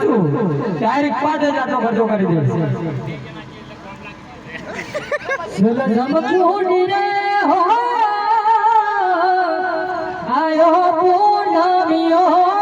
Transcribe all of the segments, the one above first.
તું પાંચ હજાર ખર્ચો કરી દેશે આયો પૂનમિયો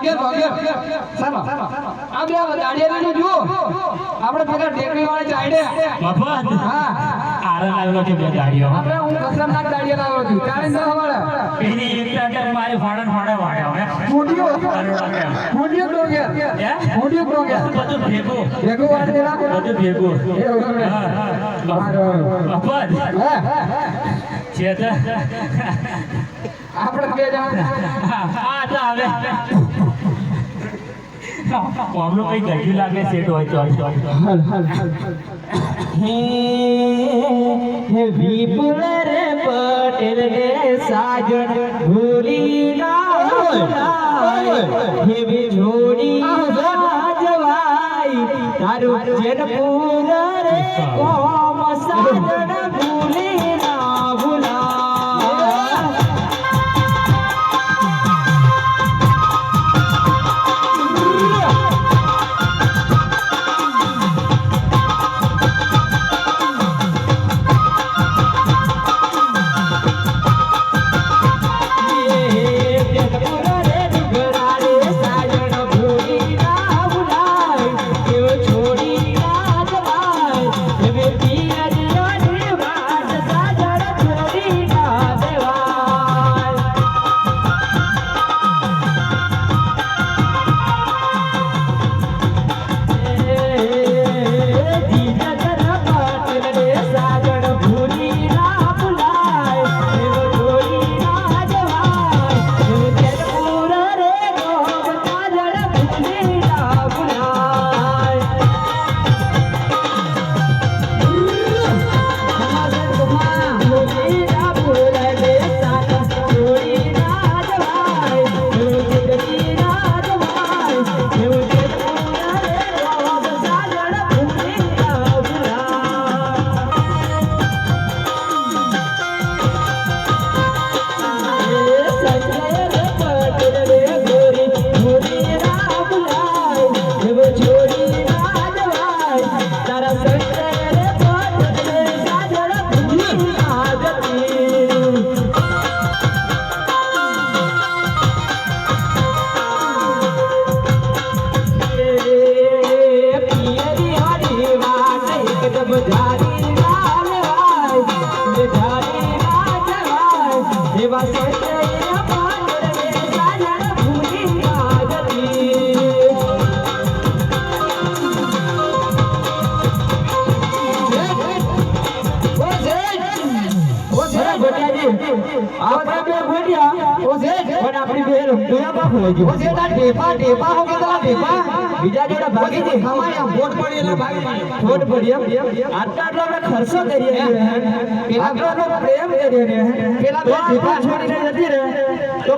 ડોગે ડોગે ચાલો આ બે દાડિયા લઈને જુઓ. આપણે પેલા ટેકરી વાળી ચાઈડે મફત હા. આરન આવ્યો છે બે ગાડીઓ આપણે હું ખતરનાક દાડિયા લાવ્યો છું. ચાલીસ ના ખબર એની એક અંદર મારે ફોડન ફોડે હે મોટીઓ મોટીઓ હે? મોટીઓ ડોગે બધું ભેગું. ભેગું વાળી દેલા બધું ભેગું. હા, હા. મફત હા છે તો આપણે બે જણા. હા તો હવે કોમનું કઈ ગજુ લાગે તો હોય તો હે વિપુલ રે પટેલ રે સાજણ ભૂલી ના હે વે જોડી તારું જેન તારું રે કોમ સાજણ ભૂલી પણ આપણી બે રમતોયા બાપ હોય ગયો ઢેપા ઢેપા હો કે તલા ઢેપા બીજા જોડે ભાગી દે અમારે આમ ફોટ પડી એટલે ભાગી પડી ફોટ પડી એમ. આટલા આટલા આપણે ખર્ચો કરીએ પેલા આટલો આટલો પ્રેમ કરીએ છીએ. પેલા બે ઢેપા છોડીને જતી રહે તો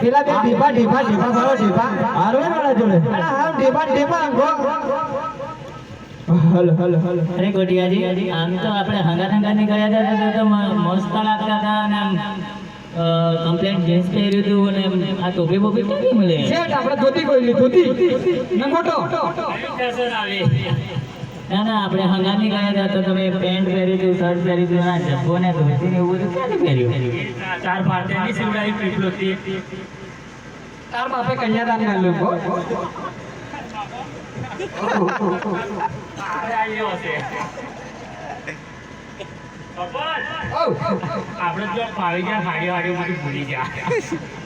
પેલા બે ઢેપા ઢેપા ઢેપા મારો ઢેપા હારો વાળા જોડે. હા ઢેપા ઢેપા હલ હલ હલ અરે ગોટિયાજી આમ તો આપણે હંગા હંગાત નીકળ્યા હતા તો તો મસ્ત લાગતા હતા અને આમ જેન્સ પહેર્યું હતું અને આ ટોપી બોપી ક્યાંથી મળે? શેઠ આપણે ધોતી કોઈ ધોતી. નંગોટો. ના ના આપણે હંગામી ગયા હતા તો તમે પેન્ટ પહેરી હતું શર્ટ પહેરી હતું ના જબ્બો ને ધોતી ને એવું બધું ક્યાંથી પહેર્યું? ચાર પાર્ટીની સિવડાવી પીપલોથી તાર બાપે કન્યાદાન ના લોકો આવ્યો કપલ આપણે જો ફાવી ગયા ફાડી વાડી બધું ભૂલી ગયા.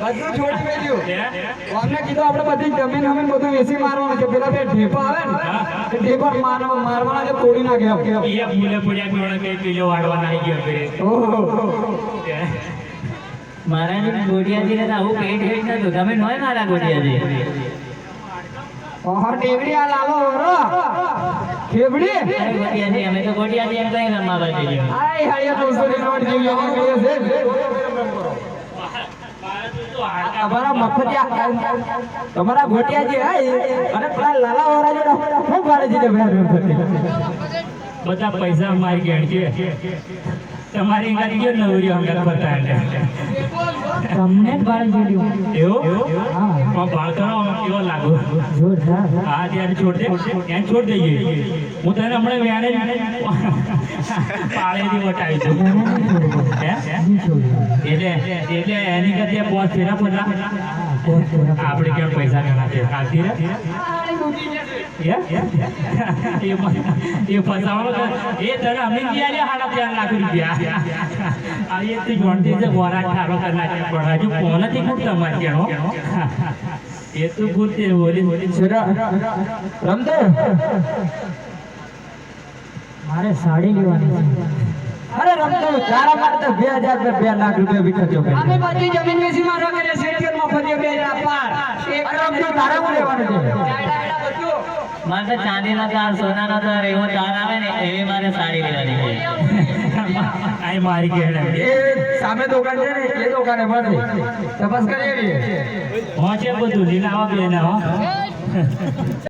બધું છોડી મેલ્યું અમને કીધું આપણે બધી જમીન અમે બધું વેચી મારવાનું છે. પેલા બે ઢેપા આવે ને ઢેપા મારવા મારવાના છે તોડી નાખે એ ભૂલે પૂજા પીવાનો કઈ કિલો વાળવા નાઈ ગયો ઘરે. મારા ગોડિયાજી ને આવું પેન્ટ હેટ નતું તમે નોય મારા ગોડિયાજી ઓહો ટેવડી આ લાલો ઓરો. ગોટિયાજી અમે તો ગોટિયાજી એમ કઈ રમવા આય નોટ જેવી છે તમારા મફતિયા તમારા ઘોટિયા જે હોય અને પેલા લાલા વાળા પાડે છે બધા પૈસા મારી ગયા છે. તમારી અંગાત ગયો નવરી અંગત ફરતા એટલે તમને જ બાળ જોડ્યું. એવું? હા. બાળકોનો કેવો લાગુ? જોરદાર. હા ત્યારે છોડ દે ત્યાં છોડ દઈએ. હું તને હમણાં વ્યાણે પાળેથી વટાવી દઉં એટલે એટલે એની કરતા પોસ ફેરા ફરલા આપણે કેમ પૈસા ગણા છે? ખાતી એ ફસાવાનો એ તને અમે ગયા લે? ચાર લાખ રૂપિયા. આ એ તું જોણતી છે ગોરા ઠારો કરના પણ હજુ કોણ ખૂબ તમારે એ તો બોલી રમતો? મારે સાડી લેવાની છે. અરે રમતો તારા માટે તો બે હજાર બે લાખ રૂપિયા બી ખર્ચો અમે બધી જમીન વેચી મારવા લેવાનું છે. મારે તો ચાંદીના તાર સોનાના તાર એવો તાર આવે ને એવી મારે સાડી લેવાની મારી એ સામે દુકાન છે ને એ દુકાને મળશે તપાસ કરી આવીએ હોશે બધું લીલા આવા બે હો.